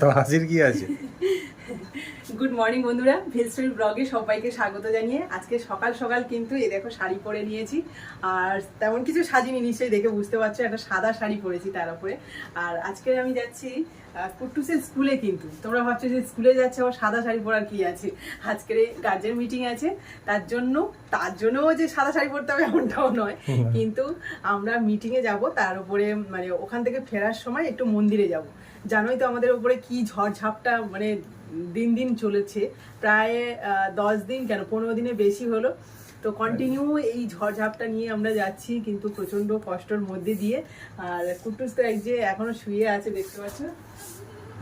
তো হাসির কি আছে? গুড মর্নিং বন্ধুরা। ভেলস্টোরি ব্লগে সবাইকে স্বাগত জানিয়ে আজকে সকাল সকাল কিন্তু এই দেখো শাড়ি পরে নিয়েছি। আর তেমন কিছু সাজিনি নিশ্চয়ই দেখে বুঝতে পারছ একটা সাদা শাড়ি পরেছি তার উপরে। আর আজকে আমি যাচ্ছি কুট্টুসের স্কুলে কিন্তু। তোমরা ভাবছ যে স্কুলে যাচ্ছে আবার সাদা শাড়ি পরার কি আছে? আজকের এই গার্জেন মিটিং আছে। তার জন্য তার জন্যও যে সাদা শাড়ি পরতে হবে এমনটাও নয়। কিন্তু আমরা মিটিংয়ে যাব তার উপরে মানে ওখান থেকে ফেরার সময় একটু মন্দিরে যাব। জানোই তো আমাদের উপরে কি ঝড়ঝাপটা মানে দিন দিন চলেছে। প্রায় দশ দিন কেন? পনেরো দিনে বেশি হলো। তো কন্টিনিউ এই ঝড়ঝাপটা নিয়ে আমরা যাচ্ছি কিন্তু প্রচণ্ড কষ্টর মধ্যে দিয়ে। আর কুটুস তো এক যে এখনও শুয়ে আছে দেখতে পাচ্ছ?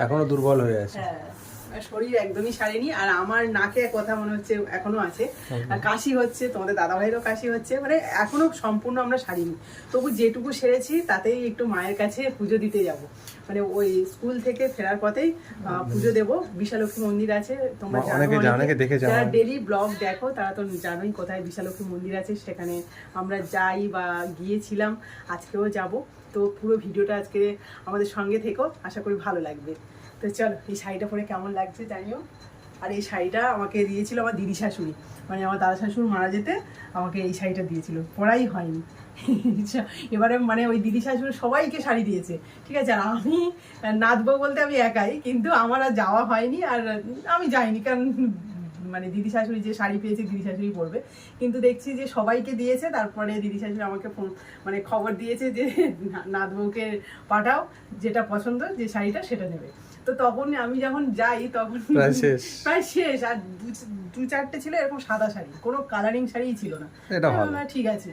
এখনও দুর্বল হয়ে আছে। হ্যাঁ। শরীর একদমই সারেনি আর আমার নাকে কথা মনে হচ্ছে এখনও আছে। আর কাশি হচ্ছে তোমাদের দাদা ভাইয়েরও কাশি হচ্ছে মানে এখনও সম্পূর্ণ আমরা সারিনি। তবু যেটুকু সেরেছি তাতেই একটু মায়ের কাছে পুজো দিতে যাব। মানে ওই স্কুল থেকে ফেরার পথেই পুজো দেব। বিশালক্ষী মন্দির আছে তোমরা যারা ডেলি ব্লগ দেখো তারা তো জানোই কোথায় বিশালক্ষী মন্দির আছে সেখানে আমরা যাই বা গিয়েছিলাম আজকেও যাব। তো পুরো ভিডিওটা আজকে আমাদের সঙ্গে থেকো, আশা করি ভালো লাগবে। তো চলো, এই শাড়িটা পরে কেমন লাগছে জানিও? আর এই শাড়িটা আমাকে দিয়েছিল আমার দিদি শাশুড়ি। মানে আমার দাদা শাশুড়ি মারা যেতে আমাকে এই শাড়িটা দিয়েছিল। পরাই হয়নি। এবারে মানে ওই দিদি শাশুড়ি সবাইকে শাড়ি দিয়েছে, ঠিক আছে? আর আমি নাচবো বলতে আমি একাই, কিন্তু আমার আর যাওয়া হয়নি আর আমি যাইনি, কারণ মানে দিদি শাশুড়ি যে শাড়ি পেয়েছে দিদি শাশুড়ি পরবে। কিন্তু দেখছি যে সবাইকে দিয়েছে তারপরে দিদি শাশুড়ি আমাকে ফোন মানে খবর দিয়েছে যে বউকে পাঠাও যেটা পছন্দ যে শাড়িটা সেটা নেবে। তো তখন আমি যখন যাই তখন প্রায় শেষ। আর দু- চারটে ছিল এরকম সাদা শাড়ি কোনো কালারিং শাড়িই ছিল না। ঠিক আছে।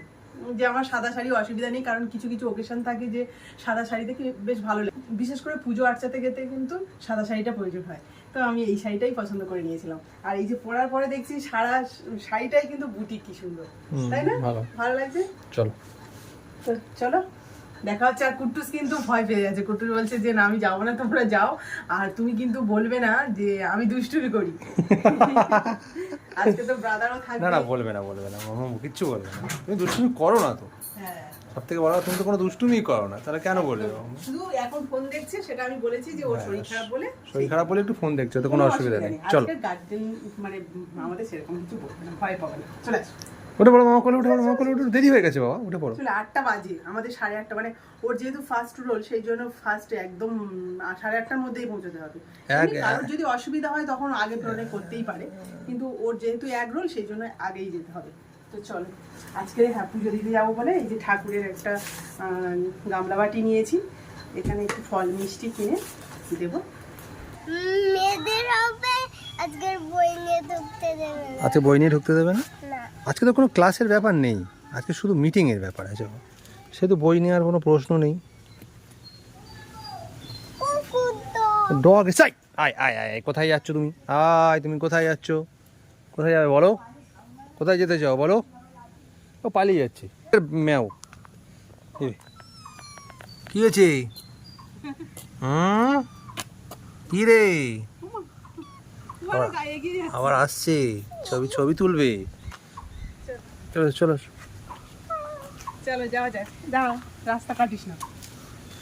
যে আমার সাদা শাড়ি অসুবিধা নেই কারণ কিছু কিছু ওকেশন থাকে যে সাদা শাড়ি দেখে বেশ ভালো লাগে। বিশেষ করে পুজো আর্চাতে গেতে কিন্তু সাদা শাড়িটা প্রয়োজন হয়। তো আমি এই শাড়িটাই পছন্দ করে নিয়েছিলাম। আর এই যে পরার পরে দেখছি সারা শাড়িটাই কিন্তু বুটি কি সুন্দর। তাই না? ভালো। লাগছে? চলো। তো চলো দেখা হচ্ছে আর কুট্টুস কিন্তু ভয় পেয়ে যাচ্ছে। কুট্টুস বলছে যে না আমি যাব না তোমরা যাও। আর তুমি কিন্তু বলবে না যে আমি দুষ্টুমি করি। আজকে তো ব্রাদারও থাকবে। না না বলবে না বলবে না। কিচ্ছু বলবে না। তুমি দুষ্টুমি করো না তো। হ্যাঁ। সব থেকে বড় তুমি তো কোনো দুষ্টুমি করো না তাহলে কেন মামা? শুধু এখন ফোন দেখছে সেটা আমি বলেছি যে ওর শরীর খারাপ বলে শরীর খারাপ বলে একটু ফোন দেখছ তো কোনো অসুবিধা নেই। চলো। গার্জেন মানে আমাদের সেরকম কিছু বলবে না ভয় পাবে না। চলে আসো। উঠে পড়ো মামা কোলে উঠে পড়ো মামা কোলে উঠে দেরি হয়ে গেছে বাবা উঠে পড়ো। চলে আটটা বাজে আমাদের সাড়ে আটটা মানে ওর যেহেতু ফার্স্ট রোল সেই জন্য ফার্স্ট একদম সাড়ে আটটার মধ্যেই পৌঁছতে হবে। কারোর যদি অসুবিধা হয় তখন আগে প্রেরণে করতেই পারে। কিন্তু ওর যেহেতু এক রোল সেই জন্য আগেই যেতে হবে। তো চলো আজকে হ্যাঁ পুজো দিতে যাব বলে এই যে ঠাকুরের একটা গামলা বাটি নিয়েছি। এখানে একটু ফল মিষ্টি কিনে দেবো। মেয়েদের হবে আজকের বই নিয়ে ঢুকতে দেবে আজকে বই নিয়ে ঢুকতে দেবে না? আজকে তো কোনো ক্লাসের ব্যাপার নেই। আজকে শুধু মিটিংয়ের ব্যাপার আছে। সে তো বই নেওয়ার কোনো প্রশ্ন নেই। ডগ আয় আয় আয়, কোথায় যাচ্ছ তুমি? আয় তুমি কোথায় যাচ্ছ? কোথায় যাবে বলো? কোথায় যেতে চাও বলো? ও পালিয়ে যাচ্ছে। ম্যাও। কি হয়েছে? হুম কি রে? আবার- আবার আসছে। ছবি ছবি তুলবে। চলো চলো। চলো যাওয়া যায় দাঁড়াও রাস্তা কাটিস না।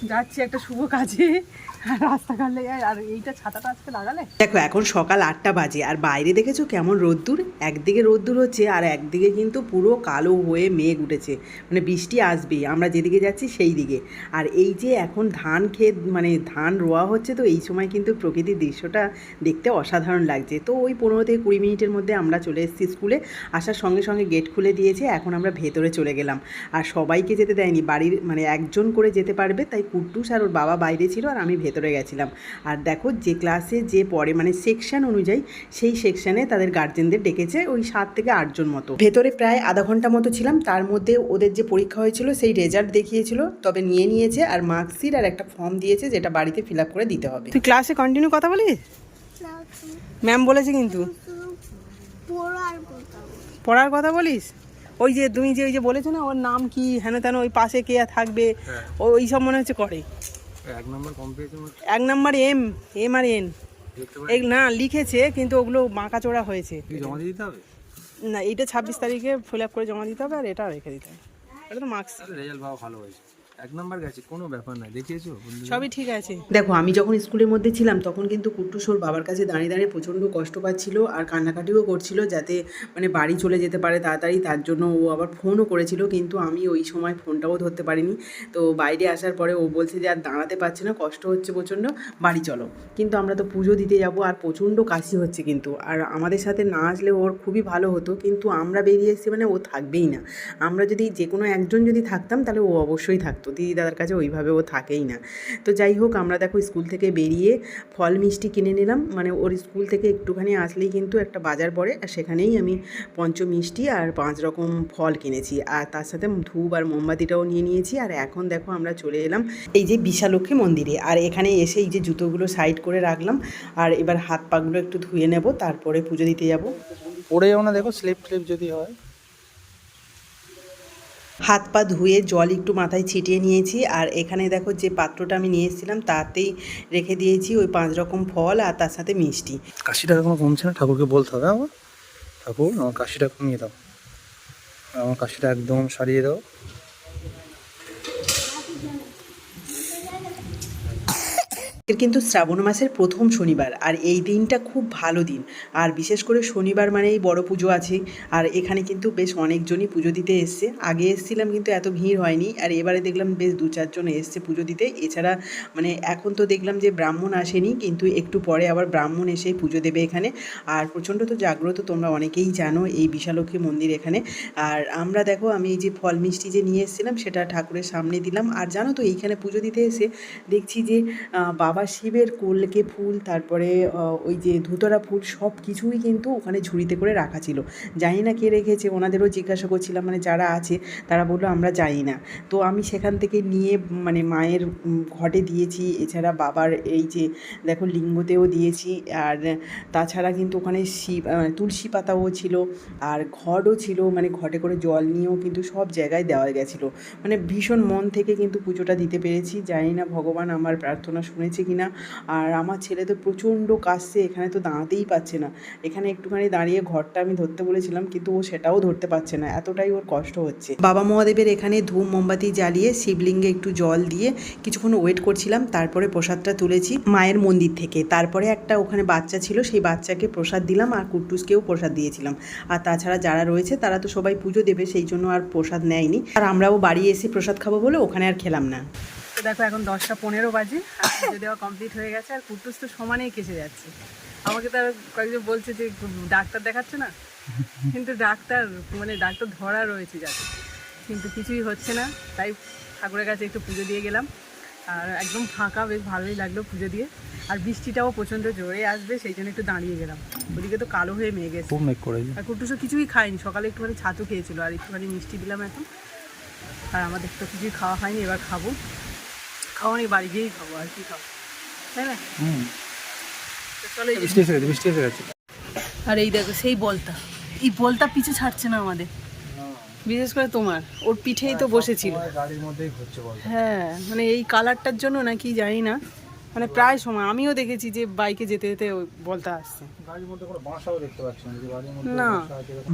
যাচ্ছি একটা শুভ কাজে। আর রাস্তা আর এইটা ছাতাটা আজকে লাগালে? দেখো, এখন সকাল আটটা বাজে, আর বাইরে দেখেছ কেমন রোদ্দুর? একদিকে রোদ্দুর হচ্ছে, আর একদিকে কিন্তু পুরো কালো হয়ে মেঘ উঠেছে। মানে বৃষ্টি আসবেই, আমরা যেদিকে যাচ্ছি সেই দিকে আর এই যে এখন ধান ক্ষেত মানে ধান রোয়া হচ্ছে, তো এই সময় কিন্তু প্রকৃতির দৃশ্যটা দেখতে অসাধারণ লাগছে। তো ওই পনেরো থেকে কুড়ি মিনিটের মধ্যে আমরা চলে এসেছি স্কুলে, আসার সঙ্গে সঙ্গে গেট খুলে দিয়েছে, এখন আমরা ভেতরে চলে গেলাম। আর সবাইকে যেতে দেয়নি, বাড়ির মানে একজন করে যেতে পারবে, তাই কুট্টুস আর ওর বাবা বাইরে ছিল, আর আমি ভেতরে। গেছিলাম। আর দেখো যে ক্লাসে যে পড়ে মানে সেকশন অনুযায়ী সেই সেকশনে তাদের গার্জেনদের ডেকেছে ওই সাত থেকে আটজন মতো। ভেতরে প্রায় আধা ঘণ্টা মতো ছিলাম তার মধ্যে ওদের যে পরীক্ষা হয়েছিল সেই রেজাল্ট দেখিয়েছিল তবে নিয়ে নিয়েছে আর মার্কশিট আর একটা ফর্ম দিয়েছে যেটা বাড়িতে ফিল আপ করে দিতে হবে। তুই ক্লাসে কন্টিনিউ কথা বলিস? ম্যাম বলেছে কিন্তু। পড়ার কথা বলো। পড়ার কথা বলিস? ওই যে তুমি যে ওই যে বলেছ না ওর নাম কি হেন তেন ওই পাশে কে থাকবে ও ওই সব মনে হচ্ছে করে। এক নম্বর কম্পিটিশন এক number M M R N. এই না লিখেছে কিন্তু ওগুলো বাঁকা চোড়া হয়েছে জমা দিতে হবে? না এইটা ছাব্বিশ তারিখে ফুল আপ করে জমা দিতে হবে আর এটা রেখে দিতে হবে। এটা তো মার্কস রেজাল্ট পাওয়া ভালো হয়েছে। এক নাম্বার গেছে কোনো ব্যাপার দেখিয়েছো সবই ঠিক আছে। দেখো আমি যখন স্কুলের মধ্যে ছিলাম তখন কিন্তু কুট্টুস ওর বাবার কাছে দাঁড়িয়ে দাঁড়িয়ে প্রচণ্ড কষ্ট পাচ্ছিল আর কান্নাকাটিও করছিল যাতে মানে বাড়ি চলে যেতে পারে তাড়াতাড়ি তার জন্য ও আবার ফোনও করেছিল কিন্তু আমি ওই সময় ফোনটাও ধরতে পারিনি। তো বাইরে আসার পরে ও বলছে যে আর দাঁড়াতে পারছে না কষ্ট হচ্ছে প্রচণ্ড বাড়ি চলো। কিন্তু আমরা তো পুজো দিতে যাব আর প্রচণ্ড কাশি হচ্ছে কিন্তু। আর আমাদের সাথে না আসলে ওর খুবই ভালো হতো কিন্তু আমরা বেরিয়ে এসেছি মানে ও থাকবেই না। আমরা যদি যে কোনো একজন যদি থাকতাম তাহলে ও অবশ্যই থাকতো। দিদি দাদার কাছে ওইভাবে ও থাকেই না। তো যাই হোক, আমরা দেখো স্কুল থেকে বেরিয়ে ফল মিষ্টি কিনে নিলাম। মানে ওর স্কুল থেকে একটুখানি আসলেই কিন্তু একটা বাজার পড়ে, আর সেখানেই আমি পঞ্চ মিষ্টি আর পাঁচ রকম ফল কিনেছি। আর তার সাথে ধূপ আর মোমবাতিটাও নিয়ে নিয়েছি। আর এখন দেখো আমরা চলে এলাম এই যে বিশালক্ষী মন্দিরে। আর এখানে এসে এই যে জুতোগুলো সাইড করে রাখলাম। আর এবার হাত পাগুলো একটু ধুয়ে নেব, তারপরে পুজো দিতে যাব। পড়ে যাও না, দেখো স্লিপ স্লিপ যদি হয়। হাত পা ধুয়ে জল একটু মাথায় ছিটিয়ে নিয়েছি। আর এখানে দেখো যে পাত্রটা আমি নিয়ে এসেছিলাম, তাতেই রেখে দিয়েছি ওই পাঁচ রকম ফল আর তার সাথে মিষ্টি। কাশিটা এখনও কমছে না? ঠাকুরকে বলতে হবে, আমার। ঠাকুর, আমার কাশিটা কমিয়ে দাও। আমার কাশিটা একদম সারিয়ে দাও। কিন্তু শ্রাবণ মাসের প্রথম শনিবার আর এই দিনটা খুব ভালো দিন। আর বিশেষ করে শনিবার মানেই বড় পুজো আছে আর এখানে কিন্তু বেশ অনেকজনই পুজো দিতে এসছে। আগে এসছিলাম কিন্তু এত ভিড় হয়নি আর এবারে দেখলাম বেশ দু চারজন এসছে পুজো দিতে। এছাড়া মানে এখন তো দেখলাম যে ব্রাহ্মণ আসেনি কিন্তু একটু পরে আবার ব্রাহ্মণ এসে পুজো দেবে এখানে। আর প্রচণ্ড তো জাগ্রত তোমরা অনেকেই জানো এই বিশালক্ষী মন্দির এখানে। আর আমরা দেখো আমি এই যে ফল মিষ্টি যে নিয়ে এসেছিলাম সেটা ঠাকুরের সামনে দিলাম। আর জানো তো এইখানে পুজো দিতে এসে দেখছি যে আহ, বাবা শিবের কলকে ফুল, তারপরে ওই যে ধুতরা ফুল, সব কিছুই কিন্তু ওখানে ঝুড়িতে করে রাখা ছিল। জানি না কে রেখেছে, ওনাদেরও জিজ্ঞাসা করছিলাম মানে যারা আছে, তারা বলল, আমরা জানি না। তো আমি সেখান থেকে নিয়ে মানে মায়ের ঘটে দিয়েছি। এছাড়া বাবার এই যে, দেখো, লিঙ্গতেও দিয়েছি। আর তাছাড়া কিন্তু ওখানে শিব তুলসী পাতাও ছিল। আর ঘটও ছিল মানে ঘটে করে জল নিয়েও কিন্তু সব জায়গায় দেওয়া গেছিল। মানে ভীষণ মন থেকে কিন্তু পুজোটা দিতে পেরেছি। জানি না ভগবান আমার প্রার্থনা শুনেছে কিনা। আর আমার ছেলে তো প্রচণ্ড কাশছে, এখানে তো দাঁড়াতেই পাচ্ছে না। এখানে একটুখানি দাঁড়িয়ে ঘরটা আমি ধরতে বলেছিলাম, কিন্তু ও সেটাও ধরতে পারছে না। এতটাই ওর কষ্ট হচ্ছে। বাবা মহাদেবের এখানে ধূপ মোমবাতি জ্বালিয়ে, শিবলিঙ্গে একটু জল দিয়ে কিছুক্ষণ ওয়েট করছিলাম, তারপরে প্রসাদটা তুলেছি মায়ের মন্দির থেকে। তারপরে একটা ওখানে বাচ্চা ছিল, সেই বাচ্চাকে প্রসাদ দিলাম আর কুট্টুসকেও প্রসাদ দিয়েছিলাম। আর তাছাড়া যারা রয়েছে, তারা তো সবাই পুজো দেবে, সেই জন্য আর প্রসাদ নেয়নি। আর আমরাও বাড়ি এসে প্রসাদ খাব বলে ওখানে আর খেলাম না। তো দেখো এখন দশটা পনেরো বাজে পুজো দেওয়া কমপ্লিট হয়ে গেছে আর কুটুস তো সমানেই কেসে যাচ্ছে। আমাকে তো আর কয়েকজন বলছে যে ডাক্তার দেখাচ্ছে না? কিন্তু ডাক্তার মানে ডাক্তার ধরা রয়েছে যাতে। কিন্তু কিছুই হচ্ছে না তাই ঠাকুরের কাছে একটু পুজো দিয়ে গেলাম। আর একদম ফাঁকা বেশ ভালোই লাগল পুজো দিয়ে। আর বৃষ্টিটাও প্রচণ্ড জোরে আসবে সেই জন্য একটু দাঁড়িয়ে গেলাম। ওদিকে তো কালো হয়ে মেয়ে গেছে আর কুটুসও কিছুই খায়নি সকালে একটুখানি ছাতু খেয়েছিল আর একটুখানি মিষ্টি দিলাম এখন। আর আমাদের তো কিছুই খাওয়া হয়নি এবার খাব। খাওয়া নেই বাড়ি গিয়েই খাব আর কি খাব? তাই না? হুম। চলো বৃষ্টি এসে গেছে বৃষ্টি এসে গেছে। আর এই দেখো সেই বলটা। এই বলটা পিছু ছাড়ছে না আমাদের। বিশেষ করে তোমার। ওর পিঠেই তো বসেছিল। গাড়ির মধ্যেই হ্যাঁ মানে এই কালারটার জন্য নাকি জানি না। মানে প্রায় সময়। আমিও দেখেছি যে বাইকে যেতে যেতে বলতে আসছে। না।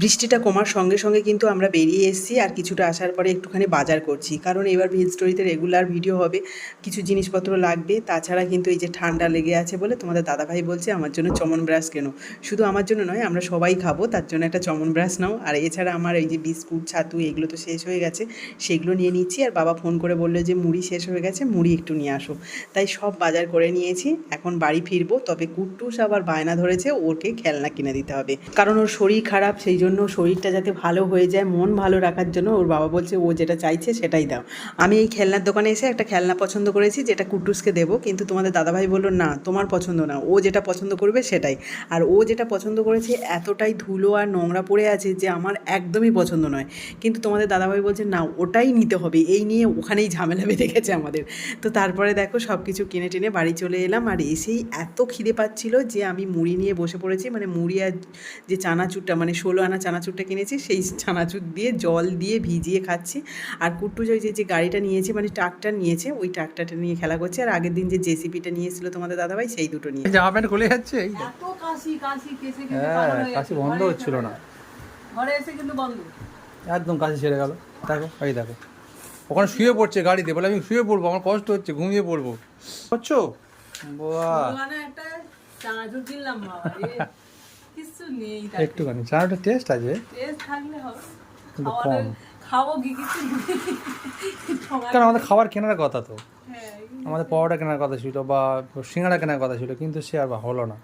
বৃষ্টিটা কমার সঙ্গে সঙ্গে কিন্তু আমরা বেরিয়ে এসেছি আর কিছুটা আসার পরে একটুখানি বাজার করছি। কারণ এবার ভিল স্টোরিতে রেগুলার ভিডিও হবে কিছু জিনিসপত্র লাগবে। তাছাড়া কিন্তু এই যে ঠান্ডা লেগে আছে বলে তোমাদের দাদাভাই বলছে আমার জন্য চমন ব্রাশ কেন। শুধু আমার জন্য নয় আমরা সবাই খাব তার জন্য একটা চমন ব্রাশ নাও। আর এছাড়া আমার এই যে বিস্কুট ছাতু এগুলো তো শেষ হয়ে গেছে সেগুলো নিয়ে নিচ্ছি। আর বাবা ফোন করে বলল যে মুড়ি শেষ হয়ে গেছে মুড়ি একটু নিয়ে আসো। তাই সব বাজার করে নিয়েছি। এখন বাড়ি ফিরবো, তবে কুট্টুস আবার বায়না ধরেছে ওকে খেলনা কিনে দিতে হবে। কারণ ওর শরীর খারাপ, সেই জন্য শরীরটা যাতে ভালো হয়ে যায়, মন ভালো রাখার জন্য ওর বাবা বলছে, ও যেটা চাইছে সেটাই দাও। আমি এই খেলনার দোকানে এসে একটা খেলনা পছন্দ করেছি, যেটা কুট্টুসকে দেবো, কিন্তু তোমাদের দাদাভাই বলল, না, তোমার পছন্দ না। ও যেটা পছন্দ করবে সেটাই। আর ও যেটা পছন্দ করেছে, এতটাই ধুলো আর নোংরা পড়ে আছে যে আমার একদমই পছন্দ নয়। কিন্তু তোমাদের দাদাভাই বলছে, না, ওটাই নিতে হবে। এই নিয়ে ওখানেই ঝামেলা বেঁধে গেছে আমাদের। তো তারপরে দেখো সব কিছু কিনে টেনে বাড়ি চলে এলাম আর এসেই এত খিদে পাচ্ছিল যে আমি মুড়ি নিয়ে বসে পড়েছি। মানে মুড়ি আর যে চানাচুরটা মানে ষোলো আনা চানাচুরটা কিনেছি সেই চানাচুর দিয়ে জল দিয়ে ভিজিয়ে খাচ্ছি। আর কুট্টু যে যে গাড়িটা নিয়েছে মানে ট্রাকটা নিয়েছে ওই ট্রাকটাটা নিয়ে খেলা করছে। আর আগের দিন যে জেসিপিটা নিয়েছিল তোমাদের দাদাভাই সেই দুটো নিয়ে জামা প্যান্ট খুলে যাচ্ছে এই তো। কাশি কাশি কেসে কেসে হ্যাঁ কাশি বন্ধ হচ্ছিল না। ঘরে এসে কিন্তু বন্ধ। একদম কাশি ছেড়ে গেল। দেখো এই দেখো। ওখানে শুয়ে পড়ছে গাড়িতে বলে আমি শুয়ে পড়ব আমার কষ্ট হচ্ছে ঘুমিয়ে পড়ব। তাতে। একটুখানি চাটা টেস্ট আছে? কিন্তু কম। খাব কি কিছু নেই। ঠোঙা- কারণ আমাদের খাবার কেনার কথা তো। হ্যাঁ, আমাদের পরোটা কেনার কথা ছিল বা সিঙ্গাড়া কেনার কথা ছিল কিন্তু সে আর হলো না।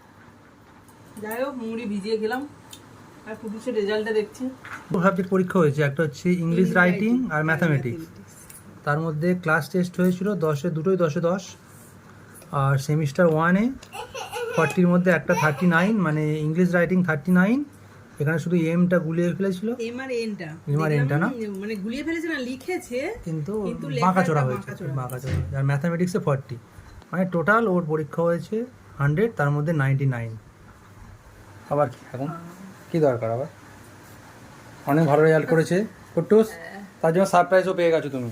যাই হোক মুড়ি ভিজিয়ে গেলাম আর পুলিশের রেজাল্টটা দেখছি। দু সাবজেক্ট পরীক্ষা হয়েছে একটা হচ্ছে ইংলিশ রাইটিং আর ম্যাথামেটিক্স তার মধ্যে ক্লাস টেস্ট হয়েছিল দশে দুটোই দশে দশ। আর সেমিস্টার ওয়ানে ফর্টির মধ্যে একটা থার্টি নাইন মানে ইংলিশ রাইটিং থার্টি নাইন এখানে শুধু এমটা গুলিয়ে ফেলেছিল। এম আর এনটা এম আর এনটা না? মানে গুলিয়ে ফেলেছে না লিখেছে কিন্তু বাঁকা চড়া হয়েছে বাঁকা চড়া আর ম্যাথামেটিক্সে ফর্টি মানে টোটাল ওর পরীক্ষা হয়েছে হান্ড্রেড তার মধ্যে নাইনটি নাইন আবার কি? এখন কি দরকার আবার? অনেক ভালো রেজাল্ট করেছে। কুট্টুস তার জন্য সারপ্রাইজও পেয়ে গেছো তুমি।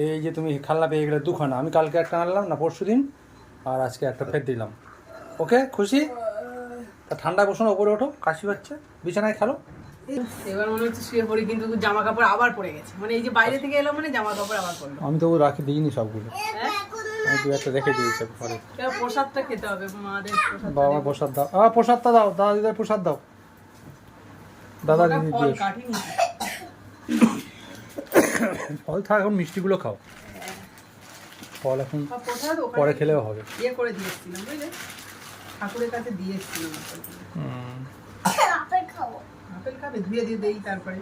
এই যে তুমি খেলনা পেয়ে গেলে দুখানা। আমি কালকে একটা আনলাম না পরশু দিন আর আজকে একটা ফের দিলাম। ওকে খুশি? তা ঠান্ডা বসো না ওপরে ওঠো কাশি হচ্ছে। বিছানায় খেলো। এবার মনে হচ্ছে শুয়ে পড়ি কিন্তু জামা কাপড় আবার পড়ে গেছে। মানে এই যে বাইরে থেকে এলো মানে জামা কাপড় আবার পড়ল। আমি তো ও রাখি দিইনি সবগুলো। আমি দু একটা রেখে দিয়েছি ঘরে প্রসাদটা খেতে হবে মাদের প্রসাদ বাবা প্রসাদ দাও। আ প্রসাদটা দাও দাদা দিদার প্রসাদ দাও। দাদা দিদি কাটিনি। ফল থাক এখন মিষ্টিগুলো খাও। ফল এখন ওখানে পরে খেলেও হবে। ইয়ে করে দিয়েছিলাম বুঝলে? ঠাকুরের কাছে দিয়েছিলাম। আপেল খাব। আপেল খাবে ধুয়ে দিয়ে দেই তারপরে।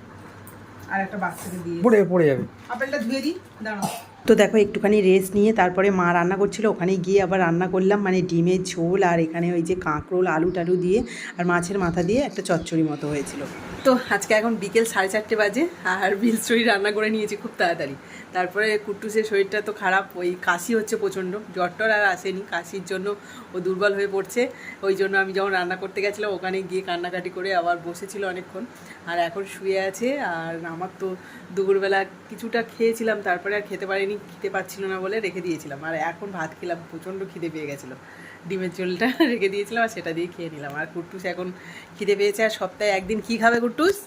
আর একটা বাচ্চাকে দিয়ে পড়ে পড়ে যাবে। আপেলটা ধুয়ে দিই দাঁড়াও। তো দেখো একটুখানি রেস্ট নিয়ে তারপরে মা রান্না করছিল ওখানে গিয়ে আবার রান্না করলাম মানে ডিমের ঝোল আর এখানে ওই যে কাঁকরোল আলু টালু দিয়ে আর মাছের মাথা দিয়ে একটা চচ্চড়ি মতো হয়েছিল। তো আজকে এখন বিকেল সাড়ে চারটে বাজে, আর বিলস্টরি রান্না করে নিয়েছি খুব তাড়াতাড়ি। তারপরে কুট্টুসের শরীরটা তো খারাপ, ওই কাশি হচ্ছে প্রচণ্ড। জ্বর টর আর আসেনি, কাশির জন্য ও দুর্বল হয়ে পড়ছে। ওই জন্য আমি যখন রান্না করতে গেছিলাম, ওখানে গিয়ে কান্নাকাটি করে আবার বসেছিল অনেকক্ষণ। আর এখন শুয়ে আছে, আর আমার তো দুপুরবেলা কিছুটা খেয়েছিলাম, তারপরে আর খেতে পারিনি, খেতে পাচ্ছিল না বলে রেখে দিয়েছিলাম। আর এখন ভাত খেলাম, প্রচণ্ড খিদে পেয়ে গেছিল। ডিমের ঝোলটা রেখে দিয়েছিলাম আর সেটা দিয়ে খেয়ে নিলাম। আর কুট্টুস এখন খিদে পেয়েছে, আর সপ্তাহে একদিন কি খাবে কুট্টুস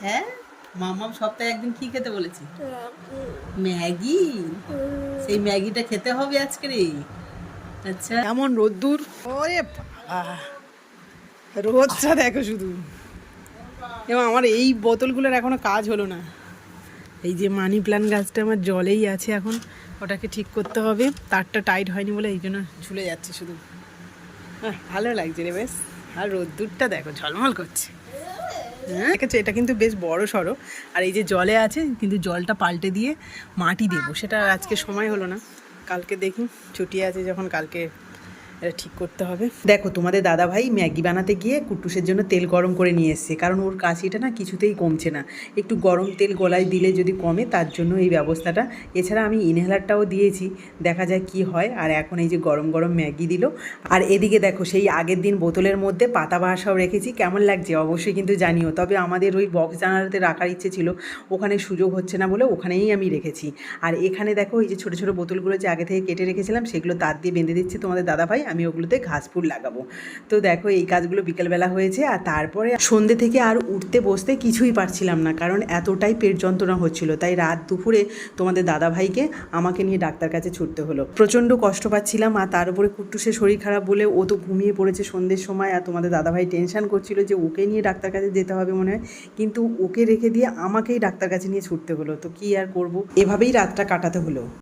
হ্যাঁ? মামাম সপ্তাহে একদিন কি খেতে বলেছি। ম্যাগি। সেই ম্যাগিটা খেতে হবে আজকে রে। আচ্ছা। এমন রোদ্দুর? ওরে রোদটা দেখো শুধু। এবং আমার এই বোতলগুলোর এখনও কাজ হলো না। এই যে মানি প্ল্যান্ট গাছটা আমার জলেই আছে এখন। ওটাকে ঠিক করতে হবে। তারটা টাইট হয়নি বলে এই জন্য ঝুলে যাচ্ছে শুধু। আহ, ভালো লাগছে রে বেশ। আর রোদ্দুরটা দেখো ঝলমল করছে। হ্যাঁ? আছে, এটা কিন্তু বেশ বড় সড়ো আর এই যে জলে আছে, কিন্তু জলটা পাল্টে দিয়ে মাটি দেবো। সেটা আজকে সময় হলো না। কালকে দেখি, ছুটি আছে যখন কালকে এটা ঠিক করতে হবে। দেখো, তোমাদের দাদা ভাই ম্যাগি বানাতে গিয়ে কুট্টুসের জন্য তেল গরম করে নিয়ে এসছে, কারণ ওর কাশিটা না কিছুতেই কমছে না। একটু গরম তেল গলায় দিলে যদি কমে, তার জন্য এই ব্যবস্থাটা। এছাড়া আমি ইনহেলারটাও দিয়েছি, দেখা যায় কি হয়। আর এখন এই যে গরম গরম ম্যাগি দিল। আর এদিকে দেখো, সেই আগের দিন বোতলের মধ্যে পাতা বাসাও রেখেছি। কেমন লাগছে অবশ্যই কিন্তু জানিও। তবে আমাদের ওই বক্স জানালাতে রাখার ইচ্ছে ছিল, ওখানে সুযোগ হচ্ছে না বলে ওখানেই আমি রেখেছি। আর এখানে দেখো এই যে ছোটো ছোটো বোতলগুলো যে আগে থেকে কেটে রেখেছিলাম, সেগুলো তার দিয়ে বেঁধে দিচ্ছে তোমাদের দাদা ভাই আমি ওগুলোতে ঘাস ফুল লাগাবো। তো দেখো, এই কাজগুলো বিকেলবেলা হয়েছে আর তারপরে সন্ধ্যে থেকে আর উঠতে বসতে কিছুই পারছিলাম না, কারণ এতটাই পেট যন্ত্রণা হচ্ছিল। তাই রাত দুপুরে তোমাদের দাদা ভাইকে আমাকে নিয়ে ডাক্তার কাছে ছুটতে হলো। প্রচণ্ড কষ্ট পাচ্ছিলাম আর তার উপরে কুট্টুসের শরীর খারাপ বলে ও তো ঘুমিয়ে পড়েছে সন্ধ্যের সময় আর তোমাদের দাদা ভাই টেনশন করছিল যে ওকে নিয়ে ডাক্তার কাছে যেতে হবে মনে হয়। কিন্তু ওকে রেখে দিয়ে আমাকেই ডাক্তার কাছে নিয়ে ছুটতে হলো। তো কি আর করব? এভাবেই রাতটা কাটাতে হলো।